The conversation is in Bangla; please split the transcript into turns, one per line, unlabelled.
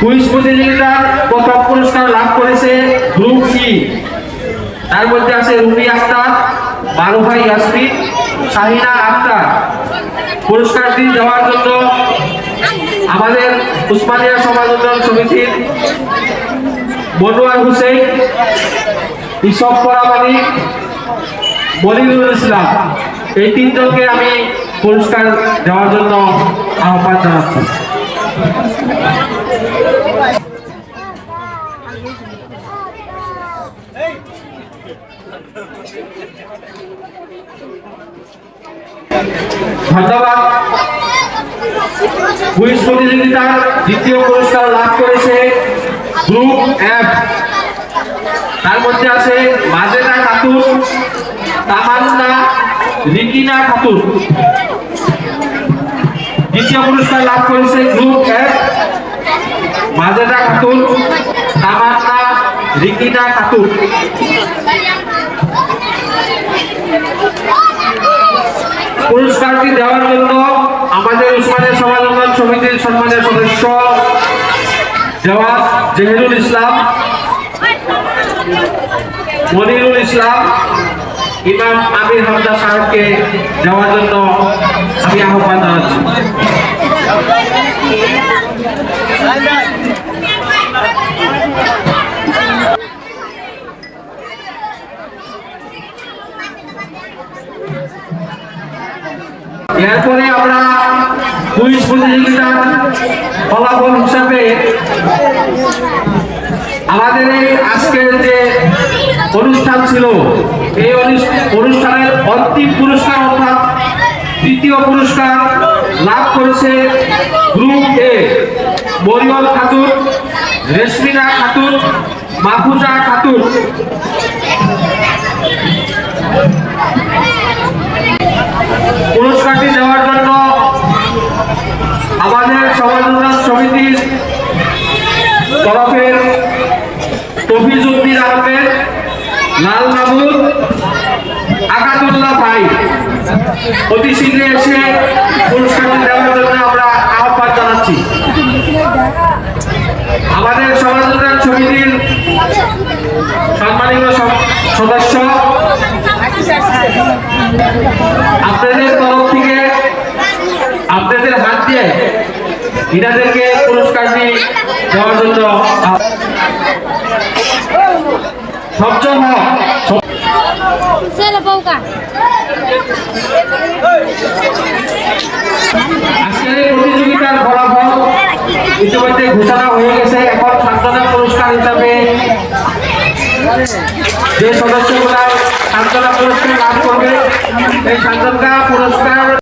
কুইজ প্রতিযোগিতার প্রথম পুরস্কার লাভ করেছে গ্রুপ ই তার মধ্যে আছে রুবি আক্তার মারুফাই ইয়াসমিন, শাহিনা আক্তার পুরস্কারটি দেওয়ার জন্য আমাদের উসমানিয়া সমাজ সমিতির মনোয়ার হোসেন ইসব পরামানি, মনিরুল ইসলাম। এই তিনজনকে আমি পুরস্কার দেওয়ার জন্য আহ্বান জানাচ্ছি। কুইজ প্রতিযোগিতার দ্বিতীয় পুরস্কার লাভ করেছে গ্রুপ এফ তার মধ্যে আছে মাজেদা খাতুন তামান্না, রিকিনা খাতুন দ্বিতীয় পুরস্কার লাভ করেছে গ্রুপ এফ মাজেদা খাতুন তামান্না, রিকিনা খাতুন পুরস্কারটি দেওয়ার জন্য আমাদের উসমানের উন্নয়ন সমিতির সম্মানের সদস্য জওয়াদ জহিরুল ইসলাম, মনিরুল ইসলাম, ইমাম আমির হামদা সাহেবকে দেওয়ার জন্য আমি আহ্বান জানাচ্ছি। এরপরে আমরা কুইজ প্রতিযোগিতার ফলাফল হিসাবে আমাদের এই আজকের যে অনুষ্ঠান ছিল, এই অনুষ- অনুষ্ঠানের অন্তিম পুরস্কার অর্থাৎ তৃতীয় পুরস্কার লাভ করেছে গ্রুপ এ, মরিয়ম খাতুন, রেশমিনা খাতুন, মাহফুজা খাতুন পুরস্কারটি দেওয়ার জন্য আমাদের সমাজ সমিতির তরফের তফিজুদ্দিন আহমেদ, লাল মাহমুদ আকাতুল্লাহ ভাই। অতি শীঘ্র এসে পুরস্কারটি দেওয়ার জন্য আমরা আহ্বান জানাচ্ছি। আমাদের সমাজ সমিতির সম্মানিত সম- সদস্য, আপনাদের দিয়ে ইনাদেরকে পুরস্কারটি দেওয়ার জন্য সবচেয়ে হক? আজকের এই প্রতিযোগিতার ফলাফল ইতিমধ্যে ঘোষণা হয়ে গেছে এখন সান্ত্বনা পুরস্কার হিসাবে যে সদস্যগুলা সান্ত্বনা পুরস্কার লাভ করবে এই সান্ত্বনা পুরস্কার